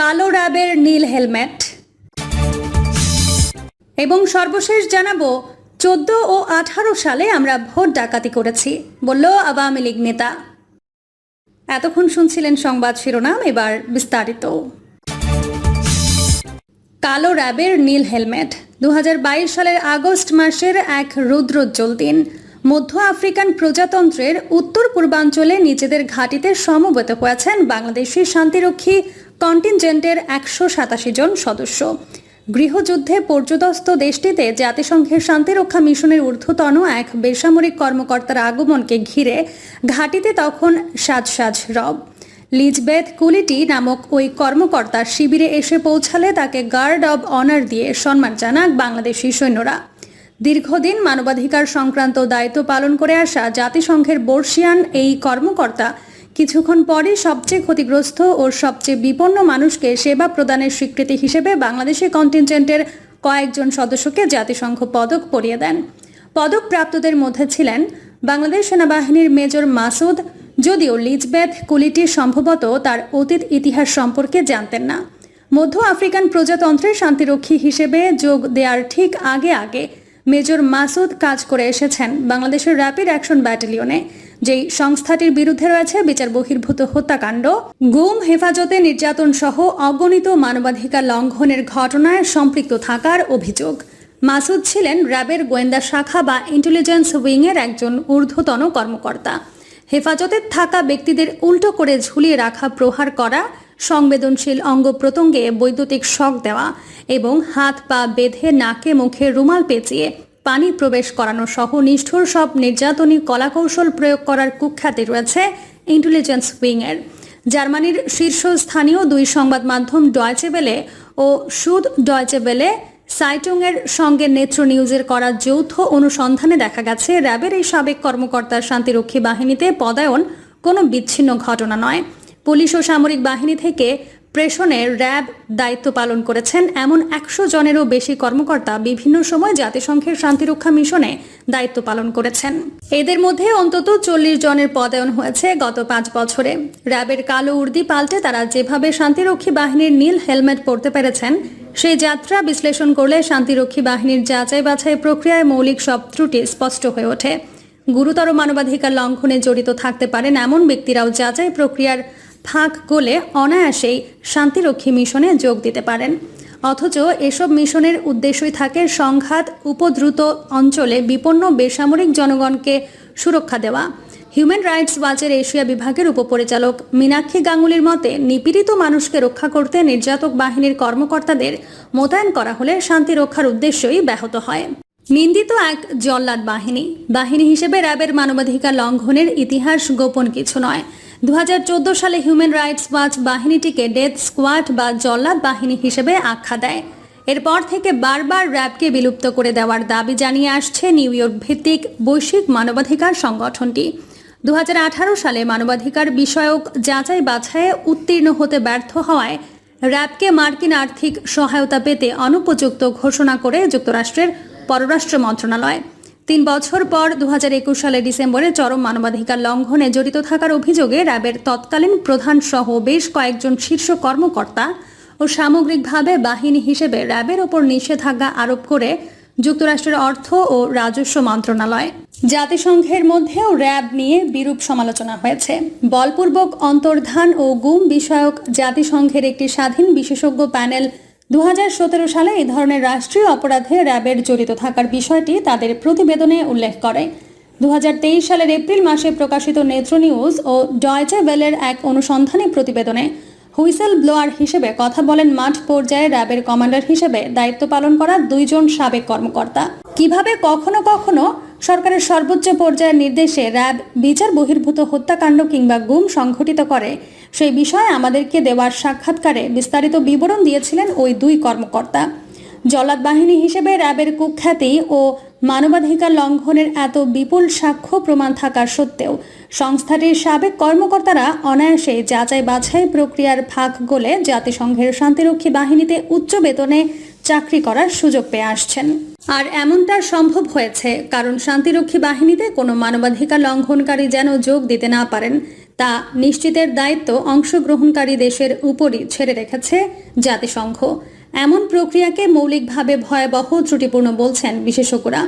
কালো র্যাবের নীল হেলমেট। এবং সর্বশেষ জানাব, চোদ্দ ও আঠারো সালে আমরা ভোট ডাকাতি করেছি, বলল আওয়ামী লীগ নেতা। এতক্ষণ শুনছিলেন সংবাদ শিরোনাম, এবার বিস্তারিত। কালো র্যাবের নীল হেলমেট দু হাজার বাইশ সালের আগস্ট মাসের এক রুদ্রোজ্জ্বল দিন। মধ্য আফ্রিকান প্রজাতন্ত্রের উত্তর পূর্বাঞ্চলে নিজেদের ঘাঁটিতে সমবেত হয়েছেন বাংলাদেশি শান্তিরক্ষী কন্টিনজেন্টের একশো সাতাশি জন সদস্য। গৃহযুদ্ধে পর্যদস্ত দেশটিতে জাতিসংঘের শান্তিরক্ষা মিশনের ঊর্ধ্বতন এক বেসামরিক কর্মকর্তার আগমনকে ঘিরে ঘাঁটিতে তখন সাজ সাজ রব। লিজবেথ কুলিটি নামক ওই কর্মকর্তা শিবিরে এসে পৌঁছালে তাকে গার্ড অব অনার দিয়ে সম্মান জানাক বাংলাদেশি সৈন্যরা। দীর্ঘদিন মানবাধিকার সংক্রান্ত দায়িত্ব পালন করে আসা জাতিসংঘের বর্ষিয়ান এই কর্মকর্তা কিছুক্ষণ পরে সবচেয়ে ক্ষতিগ্রস্ত ও সবচেয়ে বিপন্ন মানুষকে সেবা প্রদানের স্বীকৃতি হিসেবে বাংলাদেশি কন্টিনজেন্টের কয়েকজন সদস্যকে জাতিসংঘ পদক পরিয়ে দেন। পদক প্রাপ্তদের মধ্যে ছিলেন বাংলাদেশ সেনাবাহিনীর মেজর মাসুদ, যদিও লিজবেথ কুলিটি সম্ভবত তার অতীত ইতিহাস সম্পর্কে জানতেন না। মধ্য আফ্রিকান প্রজাতন্ত্রের শান্তিরক্ষী হিসেবে যোগ দেওয়ার ঠিক আগে আগে মেজর মাসুদ কাজ করে এসেছেন বাংলাদেশের র্যাপিড অ্যাকশন ব্যাটালিয়নে। যেই সংস্থাটির বিরুদ্ধে রয়েছে বিচার বহির্ভূত হত্যাকাণ্ড, গুম, হেফাজতে নির্যাতন সহ অগণিত মানবাধিকার লঙ্ঘনের ঘটনায় সম্পৃক্ত থাকার অভিযোগ। মাসুদ ছিলেন র্যাবের গোয়েন্দা শাখা বা ইন্টেলিজেন্স উইংয়ের একজন ঊর্ধ্বতন কর্মকর্তা। হেফাজতে থাকা ব্যক্তিদের উল্টো করে ঝুলিয়ে রাখা, প্রহার করা, সংবেদনশীল অঙ্গ প্রত্যঙ্গে বৈদ্যুতিক শক দেওয়া এবং হাত পা বেঁধে নাকে মুখে রুমাল পেঁচিয়ে পানি প্রবেশ করানো সহ নিষ্ঠুর সব নির্যাতনী কলাকৌশল প্রয়োগ করার কুখ্যাতি রয়েছে ইন্টেলিজেন্স উইংয়ের। জার্মানির শীর্ষস্থানীয় দুই সংবাদ মাধ্যম ডয়চেবেলে ও সুদ ডয়চেবেলে সাইটুংয়ের সঙ্গে নেত্র নিউজের করা যৌথ অনুসন্ধানে দেখা গেছে, র্যাবের এই সাবেক কর্মকর্তার শান্তিরক্ষী বাহিনীতে পদায়ন কোনো বিচ্ছিন্ন ঘটনা নয়। পুলিশ ও সামরিক বাহিনী থেকে প্রেষণে র্যাব দায়িত্ব পালন করেছেন এমন একশো জনেরও বেশি কর্মকর্তা বিভিন্ন সময় জাতিসংঘের শান্তিরক্ষা মিশনে দায়িত্ব পালন করেছেন। এদের মধ্যে অন্তত চল্লিশ জনের পদায়ন হয়েছে গত পাঁচ বছরে। র্যাবের কালো উর্দি পাল্টে তারা যেভাবে শান্তিরক্ষী বাহিনীর নীল হেলমেট পরতে পেরেছেন, সেই যাত্রা বিশ্লেষণ করলে শান্তিরক্ষী বাহিনীর যাচাই বাছাই প্রক্রিয়ায় মৌলিক সব ত্রুটি স্পষ্ট হয়ে ওঠে। গুরুতর মানবাধিকার লঙ্ঘনে জড়িত থাকতে পারেন এমন ব্যক্তিরাও যাচাই প্রক্রিয়ার ফাঁক গোলে অনায়াসেই শান্তিরক্ষী মিশনে যোগ দিতে পারেন। অথচ এসব মিশনের উদ্দেশ্যই থাকে সংঘাত, উপদ্রুত অঞ্চলে বিপন্ন বেসামরিক জনগণকে সুরক্ষা দেওয়া। হিউম্যান রাইটস ওয়াচের এশিয়া বিভাগের উপপরিচালক মীনাক্ষী গাঙ্গুলির মতে, নিপীড়িত মানুষকে রক্ষা করতে নির্যাতক বাহিনীর কর্মকর্তাদের মোতায়েন করা হলে শান্তি রক্ষার উদ্দেশ্যই ব্যাহত হয়। নিন্দিত এক জল্লাদ বাহিনী। বাহিনী হিসেবে র্যাবের মানবাধিকার লঙ্ঘনের ইতিহাস গোপন কিছু নয়। দু হাজার চোদ্দ সালে হিউম্যান রাইটস ওয়াচ বাহিনীটিকে ডেথ স্কোয়াড বা জল্লাদ বাহিনী হিসেবে আখ্যা দেয়। এরপর থেকে বারবার র্যাবকে বিলুপ্ত করে দেওয়ার দাবি জানিয়ে আসছে নিউ ইয়র্ক ভিত্তিক বৈশ্বিক মানবাধিকার সংগঠনটি। দু হাজার আঠারো সালে মানবাধিকার বিষয়ক যাচাই বাছাইয়ে উত্তীর্ণ হতে ব্যর্থ হওয়ায় র্যাবকে মার্কিন আর্থিক সহায়তা পেতে অনুপযুক্ত ঘোষণা করে যুক্তরাষ্ট্রের পররাষ্ট্র মন্ত্রণালয়। তিন বছর পর দু সালের ডিসেম্বরে চরম মানবাধিকার লঙ্ঘনে জড়িত থাকার অভিযোগে র্যাবের তৎকালীন প্রধান সহ বেশ কয়েকজন শীর্ষ কর্মকর্তা ও সামগ্রিকভাবে বাহিনী হিসেবে র্যাবের ওপর নিষেধাজ্ঞা আরোপ করে যুক্তরাষ্ট্রের অর্থ ও রাজস্ব মন্ত্রণালয়। জাতিসংঘের মধ্যেও র্যাব নিয়ে বিরূপ সমালোচনা হয়েছে। বলপূর্বক অন্তর্ধান ও গুম বিষয়ক জাতিসংঘের একটি স্বাধীন বিশেষজ্ঞ প্যানেল দুহাজার সতেরো সালে এই ধরনের রাষ্ট্রীয় অপরাধে র্যাবের জড়িত থাকার বিষয়টি তাদের প্রতিবেদনে উল্লেখ করে। দুহাজার তেইশ সালের এপ্রিল মাসে প্রকাশিত নেত্র নিউজ ও ডয়চে ওয়েলের এক অনুসন্ধানী প্রতিবেদনে হুইসেল ব্লোয়ার হিসেবে কথা বলেন মাঠ পর্যায়ে র্যাবের কমান্ডার হিসেবে দায়িত্ব পালন করা দুইজন সাবেক কর্মকর্তা। কীভাবে কখনো কখনো সরকারের সর্বোচ্চ পর্যায়ের নির্দেশে র্যাব বিচার বহির্ভূত হত্যাকাণ্ড কিংবা গুম সংঘটিত করে সেই বিষয়ে আমাদেরকে দেওয়ার সাক্ষাৎকারে বিস্তারিত বিবরণ দিয়েছিলেন ওই দুই কর্মকর্তা। জল্লাদ বাহিনী হিসেবে র্যাবের কুখ্যাতি ও মানবাধিকার লঙ্ঘনের এত বিপুল সাক্ষ্য প্রমাণ থাকা সত্ত্বেও সংস্থাটির সাবেক কর্মকর্তারা অনায়াসে যাচাই বাছাই প্রক্রিয়ার ফাঁক গোলে জাতিসংঘের শান্তিরক্ষী বাহিনীতে উচ্চ বেতনে চাকরি করার সুযোগ পেয়ে আসছেন। আর এমনটা সম্ভব হয়েছে কারণ শান্তিরক্ষী বাহিনীতে কোনো মানবাধিকার লঙ্ঘনকারী যেন যোগ দিতে না পারেন। তা নিশ্চিতের দায়িত্ব অংশগ্রহণকারী দেশের উপরই ছেড়ে রেখেছে জাতিসংঘ। এমন প্রক্রিয়াকে মৌলিকভাবে ভয়াবহ ত্রুটিপূর্ণ বলছেন বিশেষজ্ঞরা।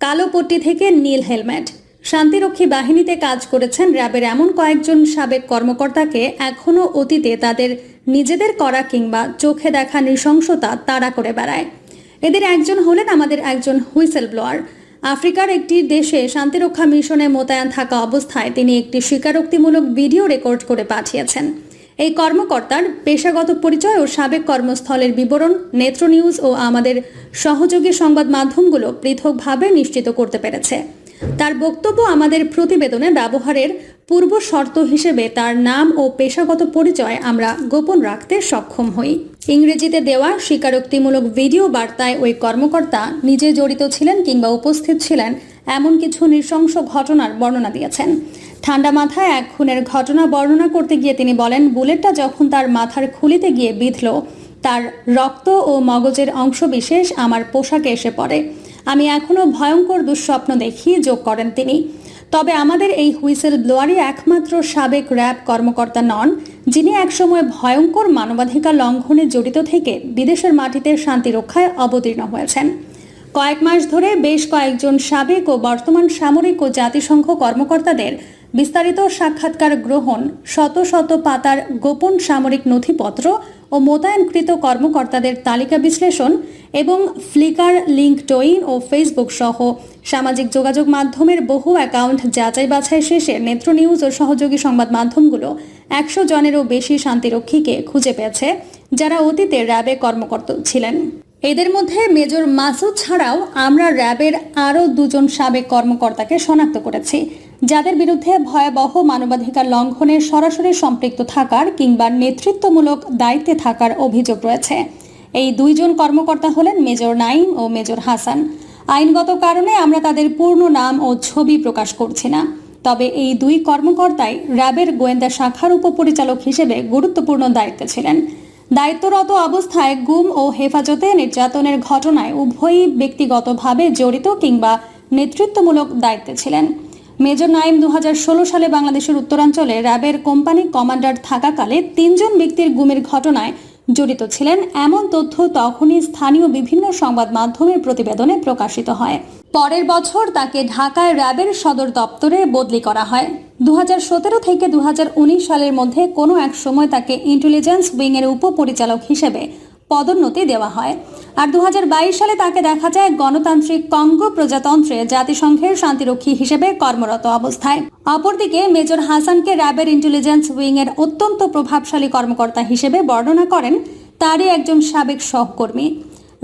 কালো পট্টি থেকে নীল হেলমেট। শান্তিরক্ষী বাহিনীতে কাজ করেছেন র্যাবের এমন কয়েকজন সাবেক কর্মকর্তাকে এখনও অতীতে তাদের নিজেদের করা কিংবা চোখে দেখা নৃশংসতা তাড়া করে বেড়ায়। এদের একজন হলেন আমাদের একজন হুইসেল ব্লোয়ার আফ্রিকার একটি দেশে শান্তিরক্ষা মিশনে মোতায়েন থাকা অবস্থায় তিনি একটি স্বীকারোক্তিমূলক ভিডিও রেকর্ড করে পাঠিয়েছেন। এই কর্মকর্তার পেশাগত পরিচয় ও সাবেক কর্মস্থলের বিবরণ, নেত্র নিউজ ও আমাদের সহযোগী সংবাদ মাধ্যমগুলো পৃথকভাবে নিশ্চিত করতে পেরেছে। তার বক্তব্য আমাদের প্রতিবেদনে ব্যবহারের পূর্ব শর্ত হিসেবে তার নাম ও পেশাগত পরিচয় আমরা গোপন রাখতে সক্ষম হই। ইংরেজিতে দেওয়া স্বীকারোক্তিমূলক ভিডিও বার্তায় ওই কর্মকর্তা নিজে জড়িত ছিলেন কিংবা উপস্থিত ছিলেন এমন কিছু নৃশংস ঘটনার বর্ণনা দিয়েছেন। ঠান্ডা মাথায় এক খুনের ঘটনা বর্ণনা করতে গিয়ে তিনি বলেন, বুলেটটা যখন তার মাথার খুলিতে গিয়ে বিঁধল, তার রক্ত ও মগজের অংশবিশেষ আমার পোশাকে এসে পড়ে। আমি এখনও ভয়ঙ্কর দুঃস্বপ্ন দেখি, যোগ করেন তিনি। তবে আমাদের এই হুইসেল ব্লোয়ারই একমাত্র সাবেক র্যাব কর্মকর্তা নন, যিনি একসময় ভয়ঙ্কর মানবাধিকার লঙ্ঘনে জড়িত থেকে বিদেশের মাটিতে শান্তি রক্ষায় অবতীর্ণ হয়েছেন। কয়েক মাস ধরে বেশ কয়েকজন সাবেক ও বর্তমান সামরিক ও জাতিসংঘ কর্মকর্তাদের বিস্তারিত সাক্ষাৎকার গ্রহণ, শত শত পাতার গোপন সামরিক নথিপত্র ও মোতায়েনকৃত কর্মকর্তাদের তালিকা বিশ্লেষণ এবং ফ্লিকার লিঙ্কডইন ও ফেসবুক সহ সামাজিক যোগাযোগ মাধ্যমের বহু অ্যাকাউন্ট যাচাই বাছাই শেষে নেত্র নিউজ ও সহযোগী সংবাদ মাধ্যমগুলো একশো জনেরও বেশি শান্তিরক্ষীকে খুঁজে পেয়েছে, যারা অতীতে র্যাবে কর্মকর্তা ছিলেন। এদের মধ্যে মেজর মাসুদ ছাড়াও আমরা র্যাবের আরও দুজন সাবেক কর্মকর্তাকে শনাক্ত করেছি, যাদের বিরুদ্ধে ভয়াবহ মানবাধিকার লঙ্ঘনে সরাসরি সম্পৃক্ত থাকার কিংবা নেতৃত্বমূলক দায়িত্বে থাকার অভিযোগ রয়েছে। এই দুইজন কর্মকর্তা হলেন মেজর নাইম ও মেজর হাসান। আইনগত কারণে আমরা তাদের পূর্ণ নাম ও ছবি প্রকাশ করছি না। তবে এই দুই কর্মকর্তাই র্যাবের গোয়েন্দা শাখার উপপরিচালক হিসেবে গুরুত্বপূর্ণ দায়িত্বে ছিলেন। দায়িত্বরত অবস্থায় গুম ও হেফাজতে নির্যাতনের ঘটনায় উভয়ই ব্যক্তিগতভাবে জড়িত কিংবা নেতৃত্বমূলক দায়িত্বে ছিলেন। মেজর নাইম দু হাজার ষোলো সালে বাংলাদেশের উত্তরাঞ্চলে র্যাবের কোম্পানি কমান্ডার থাকাকালে তিনজন ব্যক্তির গুমের ঘটনায় জড়িত ছিলেন। এমন তথ্য তখনই স্থানীয় বিভিন্ন সংবাদ মাধ্যমের প্রতিবেদনে প্রকাশিত হয়। পরের বছর তাকে ঢাকায় র্যাবের সদর দপ্তরে বদলি করা হয়। দু হাজার সতেরো থেকে দু হাজার উনিশ সালের মধ্যে কোনো এক সময় তাকে ইন্টেলিজেন্স উইংয়ের উপপরিচালক হিসেবে পদোন্নতি দেওয়া হয়। আর দু হাজার বাইশ সালে তাকে দেখা যায় গণতান্ত্রিক কঙ্গো প্রজাতন্ত্রে জাতিসংঘের শান্তিরক্ষী হিসেবে কর্মরত অবস্থায়। অপরদিকে, মেজর হাসানকে র্যাবের ইন্টেলিজেন্স উইংয়ের অত্যন্ত প্রভাবশালী কর্মকর্তা হিসেবে বর্ণনা করেন তারই একজন সাবেক সহকর্মী।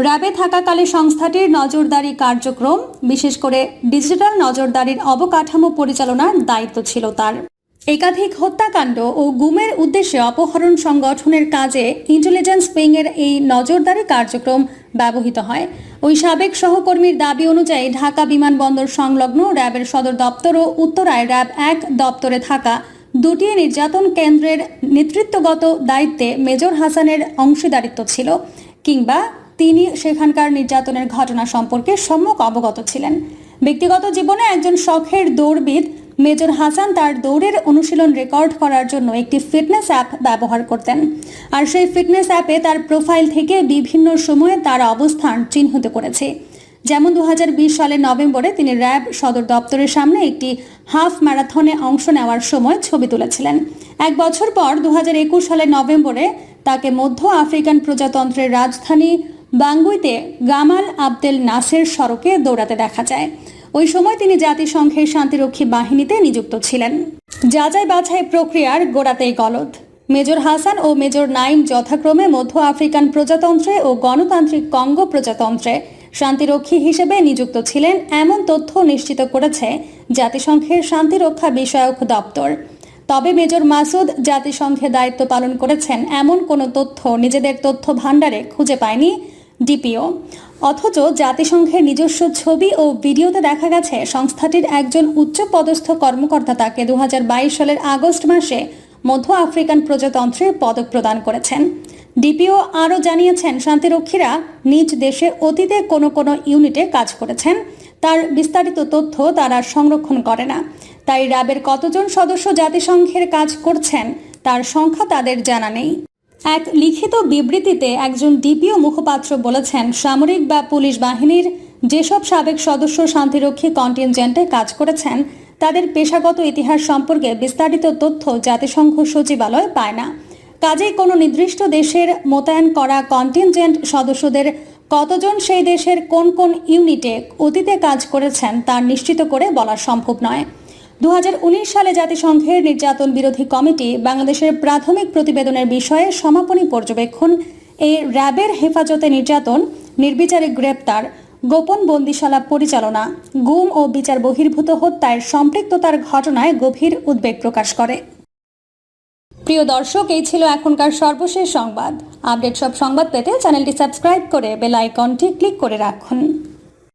র্যাবে থাকাকালে সংস্থাটির নজরদারি কার্যক্রম, বিশেষ করে ডিজিটাল নজরদারির অবকাঠামো পরিচালনার দায়িত্ব ছিল তার। একাধিক হত্যাকাণ্ড ও গুমের উদ্দেশ্যে অপহরণ সংগঠনের কাজে ইন্টেলিজেন্স উইংয়ের এই নজরদারি কার্যক্রম ব্যবহৃত হয়। ওই সাবেক সহকর্মীর দাবি অনুযায়ী ঢাকা বিমানবন্দর সংলগ্ন র্যাবের সদর দপ্তর ও উত্তরায় র্যাব এক দপ্তরে থাকা দুটি নির্যাতন কেন্দ্রের নেতৃত্বগত দায়িত্বে মেজর হাসানের অংশীদারিত্ব ছিল কিংবা তিনি সেখানকার নির্যাতনের ঘটনা সম্পর্কে সম্যক অবগত ছিলেন। ব্যক্তিগত জীবনে একজন শখের দৌড়বিদ মেজর হাসান তার দৌড়ের অনুশীলন রেকর্ড করার জন্য একটি ফিটনেস অ্যাপ ব্যবহার করতেন। আর সেই ফিটনেস অ্যাপে তার প্রোফাইল থেকে বিভিন্ন সময়ে তার অবস্থান চিহ্নিত করেছে। যেমন দু সালের নভেম্বরে তিনি র্যাব সদর দপ্তরের সামনে একটি হাফ ম্যারাথনে অংশ নেওয়ার সময় ছবি তুলেছিলেন। এক বছর পর দু হাজার সালের নভেম্বরে তাকে মধ্য আফ্রিকান প্রজাতন্ত্রের রাজধানী বাঙ্গুইতে গামাল আবদেল নাসের সড়কে দৌড়াতে দেখা যায়। ওই সময় তিনি জাতিসংঘের শান্তিরক্ষী বাহিনীতে নিযুক্ত ছিলেন। যাচাই বাছাই প্রক্রিয়ার গোড়াতেই গলদ। মেজর হাসান ও মেজর নাইম যথাক্রমে মধ্য আফ্রিকান প্রজাতন্ত্রে ও গণতান্ত্রিক কঙ্গো প্রজাতন্ত্রে শান্তিরক্ষী হিসেবে নিযুক্ত ছিলেন এমন তথ্য নিশ্চিত করেছে জাতিসংঘের শান্তিরক্ষা বিষয়ক দপ্তর। তবে মেজর মাসুদ জাতিসংঘে দায়িত্ব পালন করেছেন এমন কোনো তথ্য নিজেদের তথ্য ভাণ্ডারে খুঁজে পায়নি। ডিপিও অথচ জাতিসংঘের নিজস্ব ছবি ও ভিডিওতে দেখা গেছে, সংস্থাটির একজন উচ্চপদস্থ কর্মকর্তা তাকে দু হাজার বাইশ সালের আগস্ট মাসে মধ্য আফ্রিকান প্রজাতন্ত্রে পদক প্রদান করেছেন। ডিপিও আরও জানিয়েছেন, শান্তিরক্ষীরা নিজ দেশে অতীতে কোনো কোনো ইউনিটে কাজ করেছেন। তার বিস্তারিত তথ্য তারা সংরক্ষণ করে না। তাই র্যাবের কতজন সদস্য জাতিসংঘের কাজ করছেন, তার সংখ্যা তাদের জানা নেই। এক লিখিত বিবৃতিতে একজন ডিপিও মুখপাত্র বলেছেন, সামরিক বা পুলিশ বাহিনীর যেসব সাবেক সদস্য শান্তিরক্ষী কন্টিনজেন্টে কাজ করেছেন, তাদের পেশাগত ইতিহাস সম্পর্কে বিস্তারিত তথ্য জাতিসংঘ সচিবালয় পায় না। কাজেই কোনো নির্দিষ্ট দেশের মোতায়েন করা কন্টিনজেন্ট সদস্যদের কতজন সেই দেশের কোন কোন ইউনিটে অতীতে কাজ করেছেন তা নিশ্চিত করে বলা সম্ভব নয়। উনিশ সালে জাতিসংঘের নির্যাতন বিরোধী কমিটি বাংলাদেশের প্রাথমিক প্রতিবেদনের বিষয়ে সমাপনী পর্যবেক্ষণ এ র্যাবের হেফাজতে নির্যাতন, নির্বিচারে গ্রেপ্তার, গোপন বন্দিশালা পরিচালনা, গুম ও বিচার বহির্ভূত হত্যায় সম্পৃক্ততার ঘটনায় গভীর উদ্বেগ প্রকাশ করে। প্রিয় দর্শক, এই ছিল এখনকার সর্বশেষ সংবাদ। আপডেট সব সংবাদ পেতে চ্যানেলটি সাবস্ক্রাইব করে বেল আইকনটি ক্লিক করে রাখুন।